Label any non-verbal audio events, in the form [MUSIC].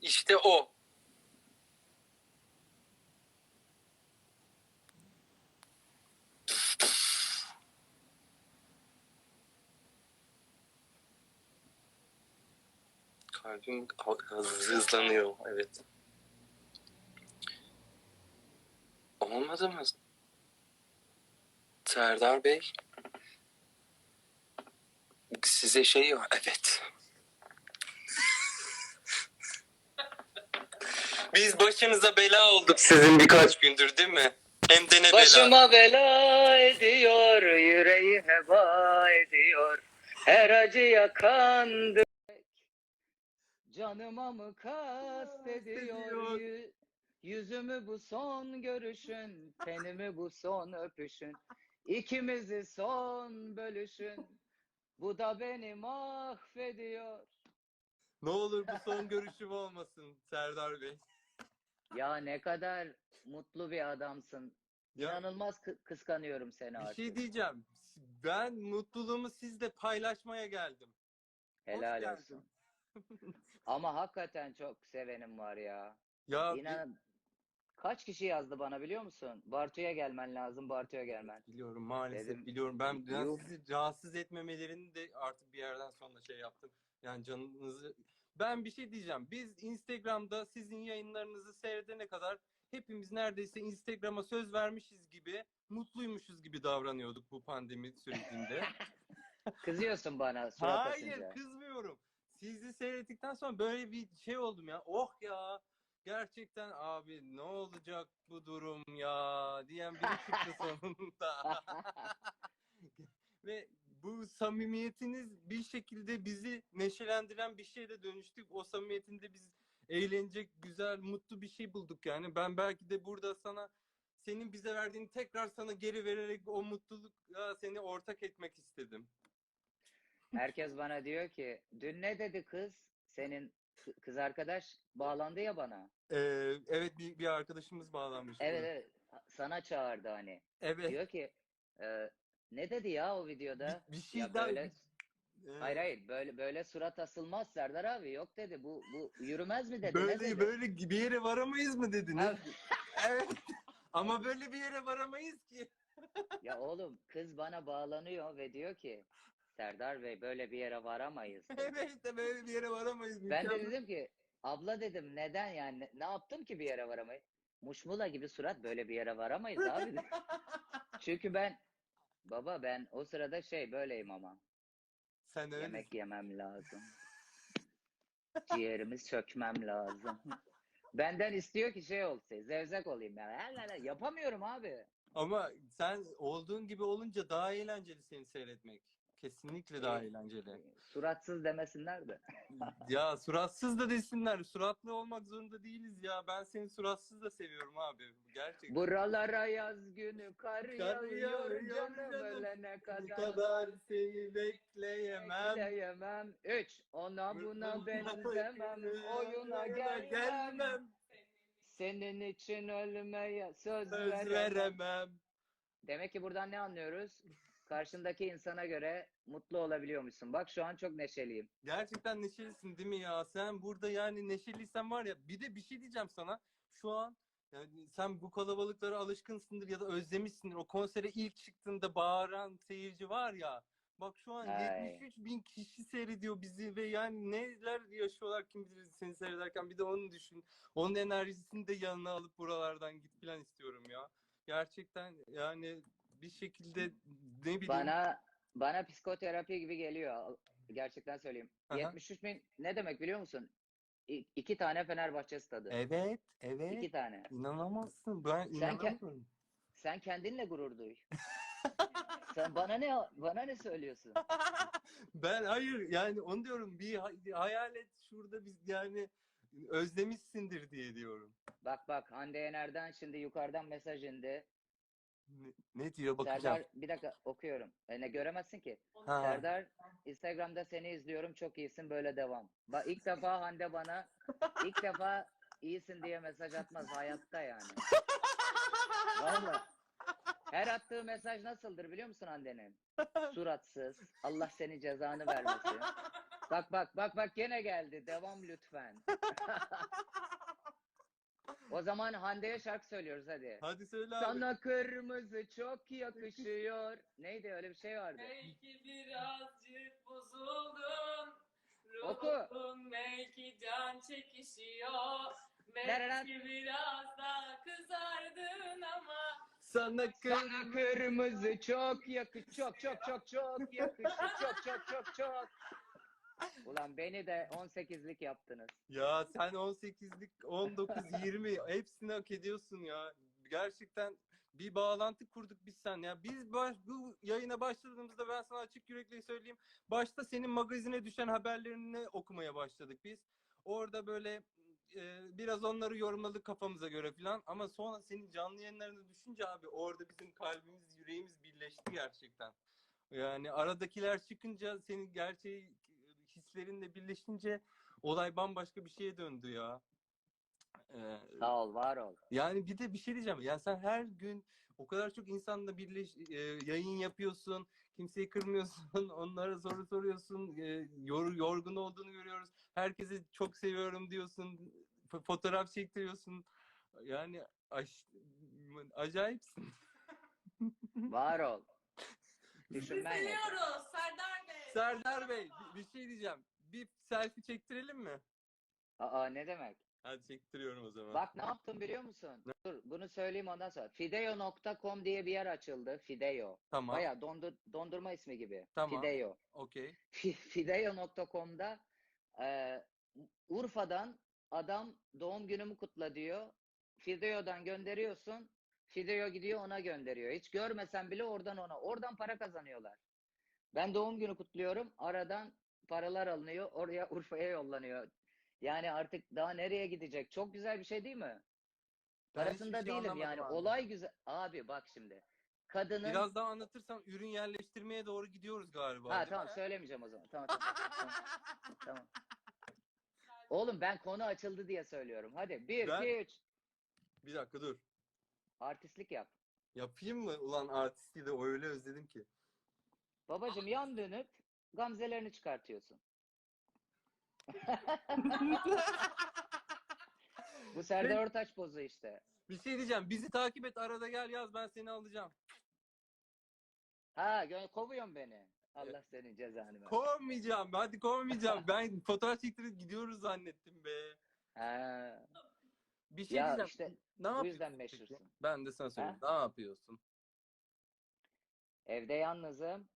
İşte o. Kalbim hızlanıyor. Evet. Olmadı mı? Serdar Bey. Size şey evet. Biz başınıza bela olduk sizin birkaç gündür değil mi? Hem de ne bela. Başıma bela ediyor, yüreği heba ediyor. Her acıya kandı. Canıma mı kast ediyor? Yü- Yüzümü bu son görüşün, tenimi bu son öpüşün. İkimizi son bölüşün. Bu da beni mahvediyor. Ne olur bu son görüşüm olmasın Serdar Bey. Ya ne kadar mutlu bir adamsın. Ya İnanılmaz kı- kıskanıyorum seni bir artık. şey diyeceğim. Ben mutluluğumu sizle paylaşmaya geldim. Helal geldin. olsun. Ama hakikaten çok sevenim var ya. Ya bi- İnan kaç kişi yazdı bana biliyor musun? Bartu'ya gelmen lazım, Bartu'ya gelmen. biliyorum maalesef Dedim, biliyorum. Ben, ben yuh. sizi rahatsız etmemelerini de artık bir yerden sonra şey yaptım. Yani canınızı ben bir şey diyeceğim. Biz Instagram'da sizin yayınlarınızı seyredene kadar hepimiz neredeyse Instagram'a söz vermişiz gibi, mutluymuşuz gibi davranıyorduk bu pandemi sürecinde. [LAUGHS] Kızıyorsun bana surat Hayır asınca. kızmıyorum. Sizi seyrettikten sonra böyle bir şey oldum ya. Oh ya. Gerçekten abi ne olacak bu durum ya diyen biri çıktı [LAUGHS] sonunda. [LAUGHS] Ve bu samimiyetiniz bir şekilde bizi neşelendiren bir şeyle dönüştük. O samimiyetinde biz eğlenecek, güzel, mutlu bir şey bulduk yani. Ben belki de burada sana senin bize verdiğini tekrar sana geri vererek o mutlulukla seni ortak etmek istedim. Herkes bana diyor ki dün ne dedi kız? Senin kı- kız arkadaş bağlandı ya bana. Ee, evet bir, bir arkadaşımız bağlanmıştı. Evet evet sana çağırdı hani. Evet. Diyor ki e, ne dedi ya o videoda? Bir, bir şey Ya daha. böyle Ee, hayır hayır böyle böyle surat asılmaz Serdar abi yok dedi. Bu bu yürümez mi dedi? ne Böyle dedi? böyle bir yere varamayız mı dediniz? Ha, [LAUGHS] evet. Ama böyle bir yere varamayız ki. [LAUGHS] Ya oğlum kız bana bağlanıyor ve diyor ki Serdar Bey böyle bir yere varamayız. dedi. evet de böyle bir yere varamayız. Ben de dedim ki abla dedim neden yani ne, ne yaptım ki bir yere varamayız? Muşmula gibi surat böyle bir yere varamayız abi. [LAUGHS] Çünkü ben baba ben o sırada şey böyleyim ama Sen öyle. yemek yemem lazım. [LAUGHS] Ciğerimi sökmem lazım. Benden istiyor ki şey olsun zevzek olayım yani. La la, Yapamıyorum abi. Ama sen olduğun gibi olunca daha eğlenceli seni seyretmek. Kesinlikle daha Ee, eğlenceli. Suratsız demesinler de. [LAUGHS] ya suratsız da desinler. Suratlı olmak zorunda değiliz ya. Ben seni suratsız da seviyorum abi. Gerçekten. Buralara yaz günü kar Kar yağıyor canım canım, ölene Bu kadar. kadar seni bekleyemem. Bekleyemem. Üç. Ona buna benzemem. Oyuna gelmem. gelmem. Senin için ölmeye söz, Söz veremem. veremem. Demek ki buradan ne anlıyoruz? Karşındaki insana göre mutlu olabiliyormuşsun. Bak şu an çok neşeliyim. Gerçekten neşelisin değil mi ya? Sen burada yani neşeliysen var ya bir de bir şey diyeceğim sana. Şu an yani sen bu kalabalıklara alışkınsındır ya da özlemişsindir. O konsere ilk çıktığında bağıran seyirci var ya. Bak şu an Ay. 73 bin kişi seyrediyor bizi ve yani neler yaşıyorlar kim bilir seni seyrederken bir de onu düşün. Onun enerjisini de yanına alıp buralardan git falan istiyorum ya. Gerçekten yani bir şekilde ne bileyim. Bana bana psikoterapi gibi geliyor. Gerçekten söyleyeyim. Aha. 73 bin ne demek biliyor musun? İ- iki tane Fenerbahçe stadı. Evet, evet. İki tane. İnanamazsın. Ben Sen ke-. Sen kendinle gurur duy. [LAUGHS] Sen bana ne bana ne söylüyorsun? [LAUGHS] ben hayır yani onu diyorum bir hay- hayal et şurada biz yani özlemişsindir diye diyorum. Bak bak Hande Yener'den şimdi yukarıdan mesaj indi. Ne, ne diyor bakacağım. Serdar bir dakika okuyorum. E, ne göremezsin ki. Ha. Serdar Instagram'da seni izliyorum çok iyisin böyle devam. Bak ilk defa Hande bana ilk defa iyisin diye mesaj atmaz hayatta yani. Vallahi. Her attığı mesaj nasıldır biliyor musun Hande'nin? [LAUGHS] Suratsız. Allah seni cezanı vermesin. Bak bak bak bak gene geldi. Devam lütfen. [LAUGHS] o zaman Hande'ye şarkı söylüyoruz hadi. Hadi söyle abi. Sana kırmızı çok yakışıyor. Neydi öyle bir şey vardı. Belki birazcık bozuldun. Oku. Ruhun belki can çekişiyor. Belki biraz daha kızardın ama Sana. Sana kırmızı çok yakış çok çok çok çok yakışır çok çok çok çok. Ulan beni de 18'lik yaptınız. Ya sen 18'lik, 19, 20 hepsini hak ediyorsun ya. Gerçekten bir bağlantı kurduk biz sen ya. Biz baş, bu yayına başladığımızda ben sana açık yürekli söyleyeyim. Başta senin magazine düşen haberlerini okumaya başladık biz. Orada böyle e, biraz onları yorumladık kafamıza göre falan. Ama sonra senin canlı yayınlarını düşünce abi orada bizim kalbimiz, yüreğimiz birleşti gerçekten. Yani aradakiler çıkınca senin gerçeği hislerinle birleşince olay bambaşka bir şeye döndü ya. Ee, Sağ ol var ol. yani bir de bir şey diyeceğim. Ya sen her gün o kadar çok insanla birleş e, yayın yapıyorsun. Kimseyi kırmıyorsun. [LAUGHS] Onlara soru soruyorsun. E, yor, yorgun olduğunu görüyoruz. Herkesi çok seviyorum diyorsun. f- fotoğraf çektiriyorsun. Yani aş, acayipsin. Var ol. Düşünmen yeter. seviyoruz Serdar. Serdar Bey bir, şey diyeceğim. Bir selfie çektirelim mi? Aa ne demek? Hadi çektiriyorum o zaman. Bak ne yaptım biliyor musun? Dur bunu söyleyeyim ondan sonra. Fideo.com diye bir yer açıldı. Fideo. Tamam. Baya dondur, dondurma ismi gibi. Tamam. Fideo. Okey. Fi- Fideo.com'da e, Urfa'dan adam doğum günümü kutla diyor. Fideo'dan gönderiyorsun. Fideo gidiyor ona gönderiyor. Hiç görmesen bile oradan ona. Oradan para kazanıyorlar. Ben doğum günü kutluyorum. Aradan paralar alınıyor. Oraya Urfa'ya yollanıyor. Yani artık daha nereye gidecek? Çok güzel bir şey değil mi? Ben Parasında şey değilim yani. abi. Olay güzel. Abi bak şimdi. Kadının Biraz daha anlatırsan ürün yerleştirmeye doğru gidiyoruz galiba. Ha tamam mi? söylemeyeceğim o zaman. Tamam tamam. tamam. [LAUGHS] tamam. Oğlum ben konu açıldı diye söylüyorum. Hadi bir, Ben- iki, üç. Bir dakika dur. Artistlik yap. Yapayım mı? Ulan artisti de öyle özledim ki. Babacım yan dönüp gamzelerini çıkartıyorsun. [LAUGHS] Bu Serdar Ortaç pozu işte. Bir şey diyeceğim. Bizi takip et arada gel yaz ben seni alacağım. Ha gö- kovuyorsun beni. Allah senin cezanı versin. Kovmayacağım. Hadi kovmayacağım. [LAUGHS] ben fotoğraf çektirip gidiyoruz zannettim be. Ha, Bir şey Ya diyeceğim. işte ne bu yapıyorsun yüzden peki? meşhursun. Ben de sana söyleyeyim. Ne yapıyorsun? evde yalnızım.